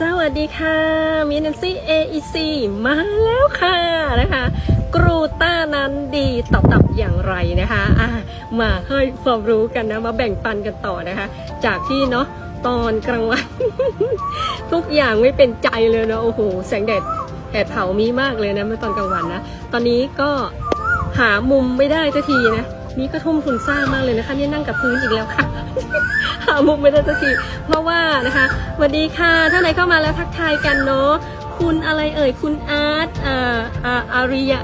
สวัสดีค่ะมินันซี่ AEC มาแล้วค่ะนะคะกรูต้านั้นดีตับตับอย่างไรนะคะอะมาให้ความรู้กันนะมาแบ่งปันกันต่อนะคะ จากที่เนาะตอนกลางวัน ทุกอย่างไม่เป็นใจเลยเนาะโอ้โหแสงแดดแดดเผามีมากเลยนะเมื่อตอนกลางวันนะ ตอนนี้ก็หามุมไม่ได้สักทีนะ นี่ก็ทุ่มทุนสร้างมากเลยนะคะเนี่ยนั่งกับพื้นอีกแล้วค่ะ หามุมไม่ได้สักทีเพราะว่านะคะสวัสดีค่ะท่านไหนเข้ามาแล้วทักทายกันเนาะคุณอะไรเอ่ยคุณอาร์ตอาอ่าอาริยะ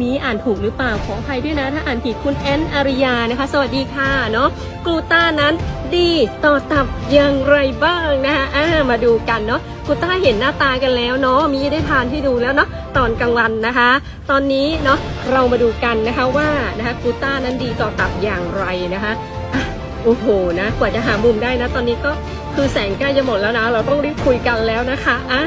มีอ่านถูกหรือเปล่าขออภัยด้วยนะ ถ้าอ่านผิดคุณแอนอาริยานะคะ สวัสดีค่ะเนาะกลูต้านั้นดีต่อตับอย่างไรบ้างนะคะอ่ามาดูกันเนาะกลูต้าเห็นหน้าตากันแล้วเนาะมีได้ทานที่ดูแล้วเนาะตอนกลางวันนะคะ ตอนนี้เนาะเรามาดูกันนะคะว่านะคะกลูต้านั้นดีต่อตับอย่างไรนะคะอะโอ้โหนะกว่าจะหามุมได้นะ ตอนนี้ก็คือแสงใกล้จะหมดแล้วนะ เราต้องรีบคุยกันแล้วนะคะอ่า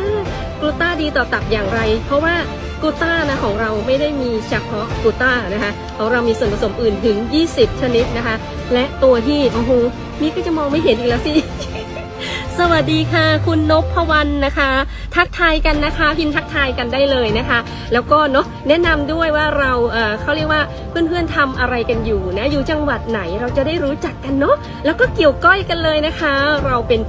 กลูต้าดีต่อตับอย่างไร เพราะว่า กูต้านะของเราไม่ได้มีเฉพาะกูต้านะคะของเรามีส่วนผสมอื่นถึง 20 ชนิดนะคะ และตัวที่โอ้โหนี่ก็จะมองไม่เห็นอีกแล้วสิ สวัสดีค่ะ คุณนพวรรณนะคะ ทักทายกันนะคะ พิมพ์ทักทายกันได้เลยนะคะ แล้วก็เนาะแนะนำด้วยว่าเราเเขาเรียกว่าเพื่อนๆทำอะไรกันอยู่นะอยู่จังหวัดไหนเราจะได้รู้จักกันเนาะแล้วก็เกี่ยวก้อยกันเลยนะคะ เราเป็น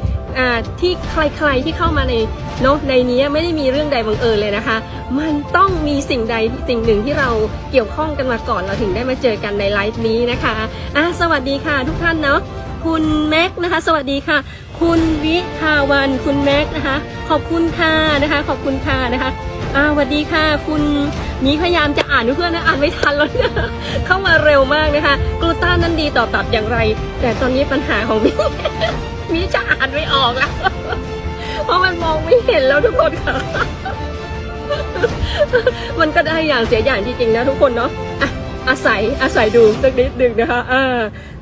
ที่ใครๆที่เข้ามาในเนาะในนี้ไม่ได้มีเรื่องใดบังเอิญเลยนะคะ มันต้องมีสิ่งใดสิ่งหนึ่งที่เราเกี่ยวข้องกันมาก่อนเราถึงได้มาเจอกันในไลฟ์นี้นะคะอะสวัสดีค่ะทุกท่านเนาะคุณแม็กนะคะ สวัสดีค่ะ คุณวิภาวัน คุณแม็กนะคะ ขอบคุณค่ะนะคะ ขอบคุณค่ะนะคะอ่าสวัสดีค่ะ คุณมีพยายามจะอ่านเพื่อนนะอ่านไม่ทันแล้วนะเข้ามาเร็วมากนะคะ กลูต้านั้นดีต่อตับอย่างไร แต่ตอนนี้ปัญหาของมี มีจะอ่านไม่ออกแล้ว เพราะมันมองไม่เห็นแล้วทุกคนค่ะ มันก็ได้อย่างเสียอย่างจริงๆนะทุกคนเนาะอะอาศัยอาศัยดูสักนิดหนึ่งนะคะอ่า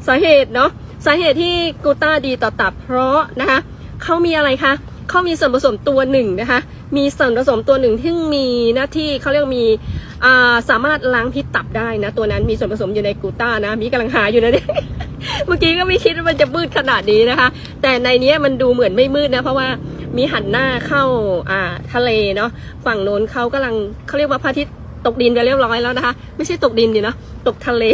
สาเหตุเนาะสาเหตุที่กูต้าดีต่อตับเพราะนะคะเขามีอะไรคะเขามีส่วนผสมตัวหนึ่งนะคะ มีส่วนผสมตัวหนึ่งที่มีหน้าที่เขาเรียกมีอ่าสามารถล้างพิษตับได้นะ ตัวนั้นมีส่วนผสมอยู่ในกูต้านะ มีกำลังหาอยู่นะเนี่ย เมื่อกี้ก็ไม่คิดว่ามันจะมืดขนาดนี้นะคะ แต่ในนี้มันดูเหมือนไม่มืดนะ เพราะว่ามีหันหน้าเข้าอ่าทะเลเนาะฝั่งโน้นเขากำลังเขาเรียกว่าพระอาทิตย์ตกดินไปเรียบร้อยแล้วนะคะ ไม่ใช่ตกดินดิเนาะตกทะเล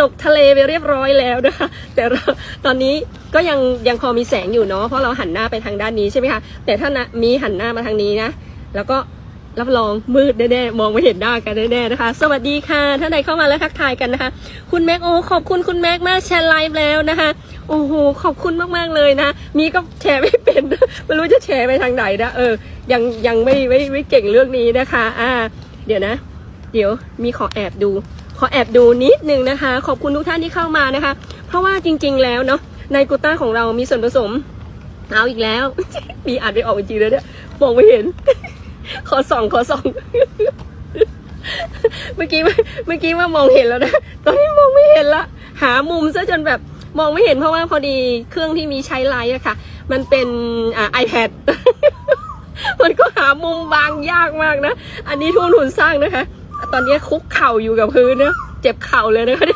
ตกทะเลไปเรียบร้อยแล้วนะคะ แต่เราตอนนี้ก็ยังยังพอมีแสงอยู่เนาะเพราะเราหันหน้าไปทางด้านนี้ใช่ไหมคะแต่ถ้านะมีหันหน้ามาทางนี้นะแล้วก็ รับรองมืดแน่ๆมองไม่เห็นหน้ากันแน่ๆนะคะ สวัสดีค่ะท่านใดเข้ามาแล้วทักทายกันนะคะ คุณแม็กโอขอบคุณคุณแม็กมากแชร์ไลฟ์แล้วนะคะโอ้โหขอบคุณมากๆเลยนะมีก็แชร์ไม่เป็นไม่รู้จะแชร์ไปทางไหนนะเออยังยังไม่ไม่ไม่เก่งเรื่องนี้นะคะ อ่า เดี๋ยวนะ เดี๋ยวมีขอแอบดู ขอแอบดูนิดนึงนะคะ ขอบคุณทุกท่านที่เข้ามานะคะ เพราะว่าจริง ๆ แล้วเนาะในกูต้าของเรามีส่วนผสมเอาอีกแล้วมีอ่านไม่ออกจริงๆเลยเนี่ยมองไม่เห็น ขอส่องขอส่อง เมื่อกี้เมื่อกี้ว่ามองเห็นแล้วนะ ตอนนี้มองไม่เห็นละ หามุมซะจนแบบมองไม่เห็นเพราะว่าพอดีเครื่องที่มีใช้ไลท์อะค่ะ มันเป็นอ่า iPad มันก็หามุมบางยากมากนะ อันนี้ทุนทุนสร้างนะคะ ตอนนี้คุกเข่าอยู่กับพื้นนะเจ็บเข่าเลยนะคะ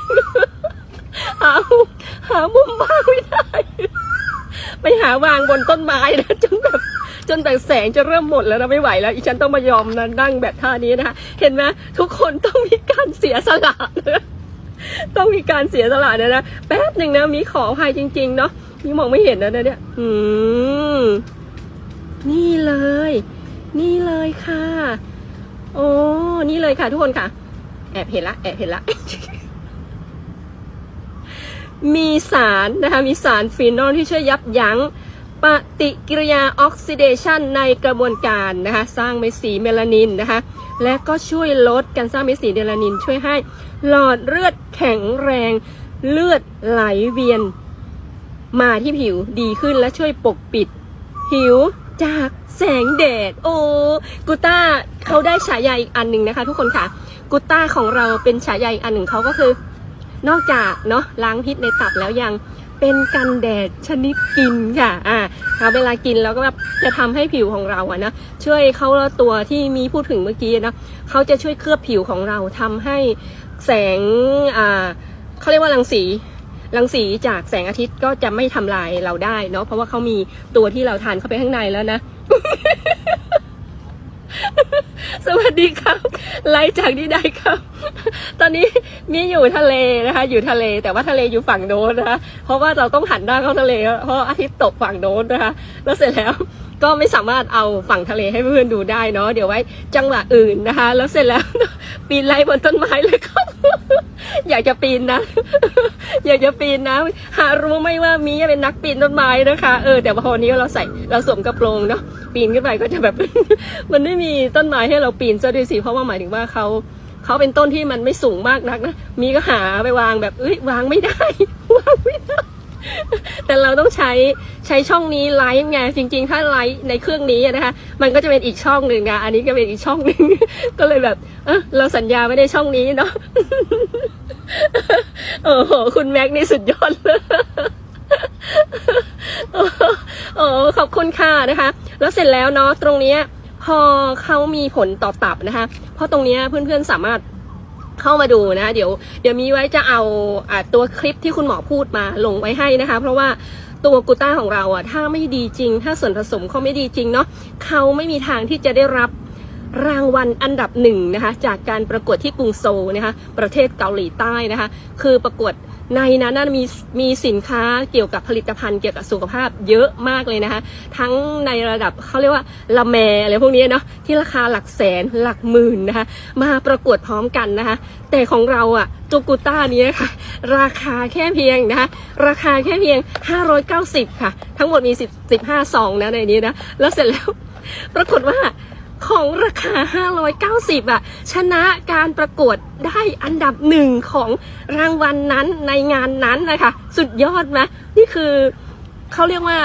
หามุมหามุมบางไม่ได้ ไปหาวางบนต้นไม้นะจนแบบ จนแบบแสงจะเริ่มหมดแล้วนะไม่ไหวแล้วอีฉันต้องมายอมนะนั่งแบบท่านี้นะคะเห็นไหมทุกคนต้องมีการเสียสละนะต้องมีการเสียสละนะนะแป๊บหนึ่งนะมีขออภัยจริง ๆ เนาะมีมองไม่เห็นนะเนี่ยอืมนี่เลย นี่เลยค่ะโอ้นี่เลยค่ะทุกคนค่ะ แอบเห็นละ แอบเห็นละมีสารนะคะมีสารฟีนอลที่ช่วยยับยั้ง ปฏิกิริยาออกซิเดชันในกระบวนการนะคะสร้างเม็ดสีเมลานินนะคะและก็ช่วยลดการสร้างเม็ดสีเมลานิน ช่วยให้หลอดเลือดแข็งแรงเลือดไหลเวียน มาที่ผิวดีขึ้นและช่วยปกปิด ผิวจากแสงแดด โอ้กูต้าเขาได้ฉายาอีกอันหนึ่งนะคะ ทุกคนค่ะกูต้าของเราเป็นฉายาอีกอันหนึ่งเขาก็คือ นอกจากเนาะล้างพิษในตับแล้วยังเป็นกันแดดชนิดกินค่ะ อ่า เวลากินแล้วก็แบบจะทำให้ผิวของเราอะนะช่วยเขาตัวที่มีพูดถึงเมื่อกี้นะเขาจะช่วยเคลือบผิวของเราทำให้แสงอ่าเขาเรียกว่ารังสีรังสีจากแสงอาทิตย์ก็จะไม่ทำลายเราได้เนาะเพราะว่าเขามีตัวที่เราทานเข้าไปข้างในแล้วนะ สวัสดีครับ ไลฟ์จากที่ใดครับ ตอนนี้มีอยู่ทะเลนะคะ อยู่ทะเลแต่ว่าทะเลอยู่ฝั่งโน้นนะคะ เพราะว่าเราต้องหันหน้าเข้าทะเล เพราะอาทิตย์ตกฝั่งโน้นนะคะ แล้วเสร็จแล้วก็ไม่สามารถเอาฝั่งทะเลให้เพื่อนดูได้เนาะเดี๋ยวไว้จังหวะอื่นนะคะ แล้วเสร็จแล้ว ปีนไล่บนต้นไม้เลยครับอยากจะปีนนะ อยากจะปีนนะ หารู้ไหมว่ามีเป็นนักปีนต้นไม้นะคะเออแต่พอวันนี้เราใส่เราสวมกระโปรงเนาะปีนขึ้นไปก็จะแบบ มันไม่มีต้นไม้ให้เราปีนซะด้วยสิเพราะว่าหมายถึงว่าเขา เขาเป็นต้นที่มันไม่สูงมากนักนะ มีก็หาไปวางแบบเอ้ยวางไม่ได้ วางไม่ได้ แต่เราต้องใช้ใช้ช่องนี้ไลฟ์ไงจริง ๆ ถ้าไลฟ์ในเครื่องนี้นะคะ มันก็จะเป็นอีกช่องหนึ่งนะอันนี้ก็เป็นอีกช่องหนึ่งก็เลยแบบ เออเราสัญญาไม่ได้ช่องนี้เนาะโอ้โหคุณแม็กนี่สุดยอดเลยโอ้ขอบคุณค่ะนะคะ แล้วเสร็จแล้วเนาะตรงเนี้ยพอเขามีผลต่อตับนะคะ ราะตรงนี้เพื่อนๆสามารถเข้ามาดูนะ เดี๋ยวเดี๋ยวมีไว้จะเอาอ่าตัวคลิปที่คุณหมอพูดมาลงไว้ให้นะคะ เพราะว่าตัวกูต้าของเราอะถ้าไม่ดีจริง ถ้าส่วนผสมเขาไม่ดีจริงเนาะเขาไม่มีทางที่จะได้รับรางวัลอันดับหนึ่งนะคะ จากการประกวดที่กรุงโซลนะคะ ประเทศเกาหลีใต้นะคะ คือประกวด ในนั้นนะมีมีสินค้าเกี่ยวกับผลิตภัณฑ์เกี่ยวกับสุขภาพเยอะมากเลยนะคะ ทั้งในระดับเขาเรียกว่าละแมอะไรพวกนี้เนาะที่ราคาหลักแสนหลักหมื่นนะคะ มาประกวดพร้อมกันนะคะ แต่ของเราอะจูกูต้านี้นะคะราคาแค่เพียงนะคะราคาแค่เพียง 590 ค่ะ ทั้งหมดมี 10 15ซองนะในนี้นะแล้วเสร็จแล้วปรากฏว่า ของราคา 590 อะ ชนะการประกวดได้อันดับหนึ่งของรางวัลนนั้นในงานนั้นนะคะ สุดยอดไหมนี่คือเขาเรียกว่า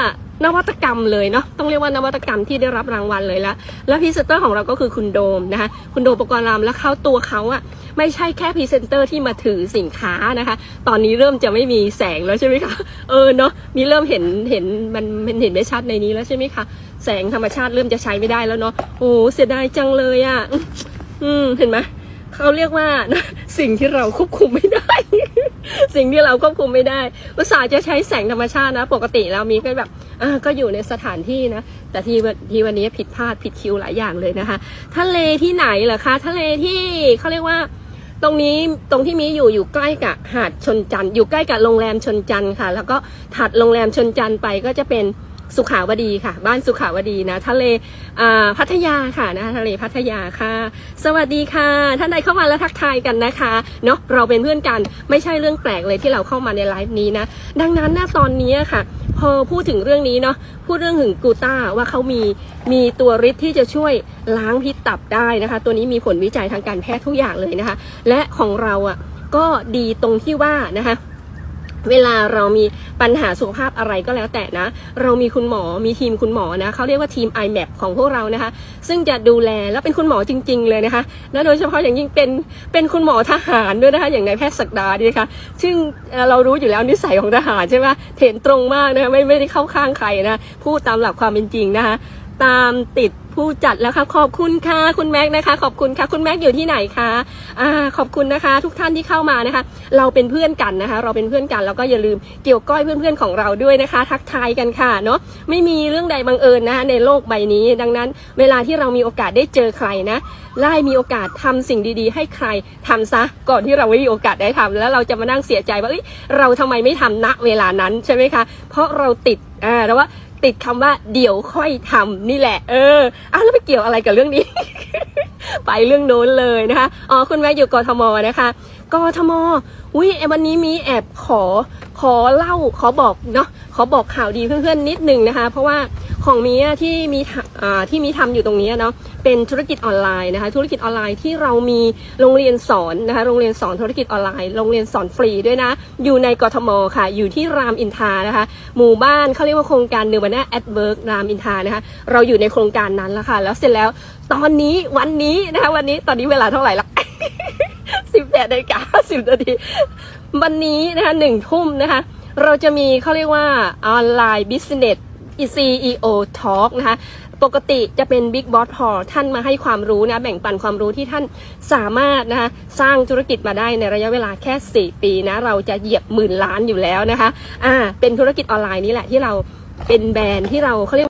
นวัตกรรมเลยเนาะต้องเรียกว่านวัตกรรมที่ได้รับรางวัลเลยละแล้วพรีเซนเตอร์ของเราก็คือคุณโดมนะคะคุณโดมประกรณ์รามแล้วเขาตัวเขาอะไม่ใช่แค่พรีเซนเตอร์ที่มาถือสินค้านะคะ ตอนนี้เริ่มจะไม่มีแสงแล้วใช่ไหมคะเออเนาะมีเริ่มเห็นเห็นมันมันเห็นไม่ชัดในนี้แล้วใช่ไหมคะแสงธรรมชาติเริ่มจะใช้ไม่ได้แล้วเนาะโอ้เสียดายจังเลยอะอืมเห็นไหมเขาเรียกว่าสิ่งที่เราควบคุมไม่ได้ สิ่งที่เราควบคุมไม่ได้อุตส่าห์จะใช้แสงธรรมชาตินะ ปกติแล้วมีก็แบบ อ่าก็อยู่ในสถานที่นะ แต่ที่วันที่วันนี้ผิดพลาดผิดคิวหลายอย่างเลยนะคะ ทะเลที่ไหนเหรอคะ ทะเลที่เขาเรียกว่า ตรงนี้ตรงที่มีอยู่อยู่ใกล้กับหาดชนจันอยู่ใกล้กับโรงแรมชนจันค่ะ แล้วก็ถัดโรงแรมชนจันไปก็จะเป็น สุขาวดีค่ะ บ้านสุขาวดีนะ ทะเลอ่าพัทยาค่ะนะทะเลพัทยาค่ะ สวัสดีค่ะ ท่านใดเข้ามาแล้วทักทายกันนะคะเนาะเราเป็นเพื่อนกันไม่ใช่เรื่องแปลกเลยที่เราเข้ามาในไลฟ์นี้นะดังนั้นนะตอนนี้ค่ะ พอพูดถึงเรื่องนี้เนาะพูดเรื่องถึงกูต้าว่าเขามีมีตัวฤทธิ์ที่จะช่วยล้างพิษตับได้นะคะ ตัวนี้มีผลวิจัยทางการแพทย์ทุกอย่างเลยนะคะ และของเราอะก็ดีตรงที่ว่านะคะ เวลาเรามีปัญหาสุขภาพอะไรก็แล้วแต่นะ เรามีคุณหมอมีทีมคุณหมอนะเขาเรียกว่าทีม IMAP ของพวกเรานะคะ ซึ่งจะดูแลแล้วเป็นคุณหมอจริง ๆ เลยนะคะและโดยเฉพาะอย่างยิ่งเป็นเป็นคุณหมอทหารด้วยนะคะอย่างนายแพทย์ศักดาดีนะคะซึ่งเรารู้อยู่แล้วนิสัยของทหารใช่ไหมเถนตรงมากนะคะไม่ไม่ได้เข้าข้างใครนะพูดตามหลักความเป็นจริงนะคะ ตามติดผู้จัดแล้วค่ะขอบคุณค่ะคุณแม็กนะคะ ขอบคุณค่ะคุณแม็กอยู่ที่ไหนคะอ่าขอบคุณนะคะ ทุกท่านที่เข้ามานะคะ เราเป็นเพื่อนกันนะคะ เราเป็นเพื่อนกันแล้วก็อย่าลืมเกี่ยวก้อยเพื่อนๆของเราด้วยนะคะ ทักทายกันค่ะเนาะไม่มีเรื่องใดบังเอิญนะคะในโลกใบนี้ ดังนั้น เวลาที่เรามีโอกาสได้เจอใครนะไล่มีโอกาสทำสิ่งดีๆ ให้ใครทำซะก่อนที่เราไม่มีโอกาสได้ทำแล้วเราจะมานั่งเสียใจว่าเอ้ยเราทำไมไม่ทำณเวลานั้นใช่ไหมคะ เพราะเราติดอ่าแล้วว่า ติดคำว่าเดี๋ยวค่อยทำนี่แหละ เอออ้าวแล้วไปเกี่ยวอะไรกับเรื่องนี้ ไปเรื่องโน้นเลยนะคะอ๋อคุณแม่อยู่กทมนะคะกทมอุ้ยไอ้วันนี้มีแอบขอขอเล่าขอบอกเนาะขอบอกข่าวดีเพื่อนๆนิดนึงนะคะ เพราะว่าของมีที่มีที่มีทำอยู่ตรงนี้เนาะเป็นธุรกิจออนไลน์นะคะธุรกิจออนไลน์ที่เรามีโรงเรียนสอนนะคะโรงเรียนสอนธุรกิจออนไลน์โรงเรียนสอนฟรีด้วยนะ อยู่ในกทมค่ะ อยู่ที่รามอินทานะคะ หมู่บ้านเขาเรียกว่าโครงการเนวาน่าแอดเวิร์กรามอินทานะคะเราอยู่ในโครงการนั้นแล้วค่ะ แล้วเสร็จแล้วตอนนี้วันนี้นะคะวันนี้ตอนนี้เวลาเท่าไหร่ละ สิบแปดนาฬิกาสิบนาทีวันนี้นะคะหนึ่งทุ่มนะคะ เราจะมีเขาเรียกว่าออนไลน์บิสเนส CEO Talk นะคะ ปกติจะเป็น Big Boss Hall ท่านมาให้ความรู้นะ แบ่งปันความรู้ที่ท่านสามารถนะคะสร้างธุรกิจมาได้ในระยะเวลาแค่ 4 ปีนะ เราจะเหยียบหมื่นล้านอยู่แล้วนะคะ อ่า เป็นธุรกิจออนไลน์นี่แหละที่เราเป็นแบรนด์ที่เราเขาเรียก